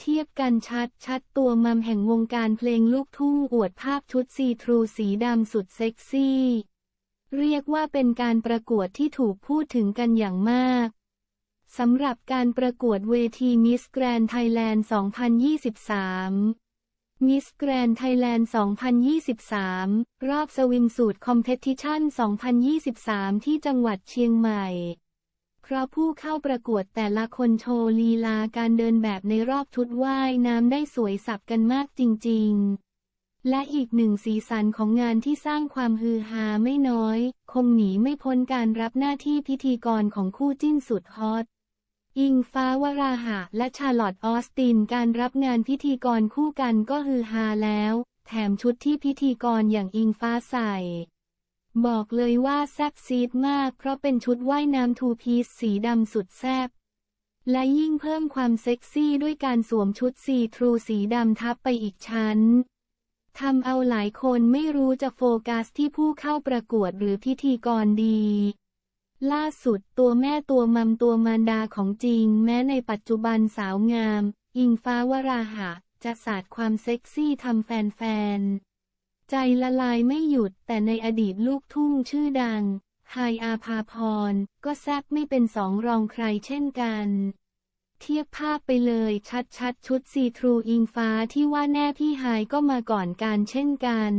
เทียบกันชัดชัดตัวมัมแห่งวงการเพลงลูกทุ่งอวดภาพชุดซีทรูสีดำสุดเซ็กซี่ เรียกว่าเป็นการประกวดที่ถูกพูดถึงกันอย่างมากสำหรับการประกวดเวทีมิสแกรนไทยแลนด์ 2023 มิสแกรนไทยแลนด์ 2023 รอบสวิมสูตรคอมเพติชัน2023 ที่จังหวัดเชียงใหม่ ราะผู้เข้าประกวดแต่ละคนโชว์ลีลาการเดินแบบในรอบชุดว่ายน้ำได้สวยสับกันมากจริง ๆ และอีกหนึ่งสีสันของงานที่สร้างความฮือฮาไม่น้อย คงหนีไม่พ้นการรับหน้าที่พิธีกรของคู่จิ้นสุดฮอต อิงฟ้าวราหะและชาลอตออสตินการรับงานพิธีกรคู่กันก็ฮือฮาแล้ว แถมชุดที่พิธีกรอย่างอิงฟ้าใส่ บอกเลยว่าแซ่บซีดมากเพราะเป็นชุดว่ายน้ำทูพีซสีดำสุดแซ่บและยิ่งเพิ่มความเซ็กซี่ด้วยการสวมชุดซีทรูสีดำทับไปอีกชั้นทำเอาหลายคนไม่รู้จะโฟกัสที่ผู้เข้าประกวดหรือพิธีกรดี ล่าสุดตัวแม่ตัวมัมตัวมารดาของจริง แม้ในปัจจุบันสาวงาม อิงฟ้าวราหะ จะสาดความเซ็กซี่ทำแฟนๆ ใจละลายไม่หยุดแต่ในอดีตลูกทุ่งชื่อดังไฮอาภาพร ก็แซบไม่เป็นสองรองใครเช่นกัน เทียบภาพไปเลยชัดๆชุดซีทรูอิงฟ้าที่ว่าแน่พี่ไฮก็มาก่อนการเช่นกัน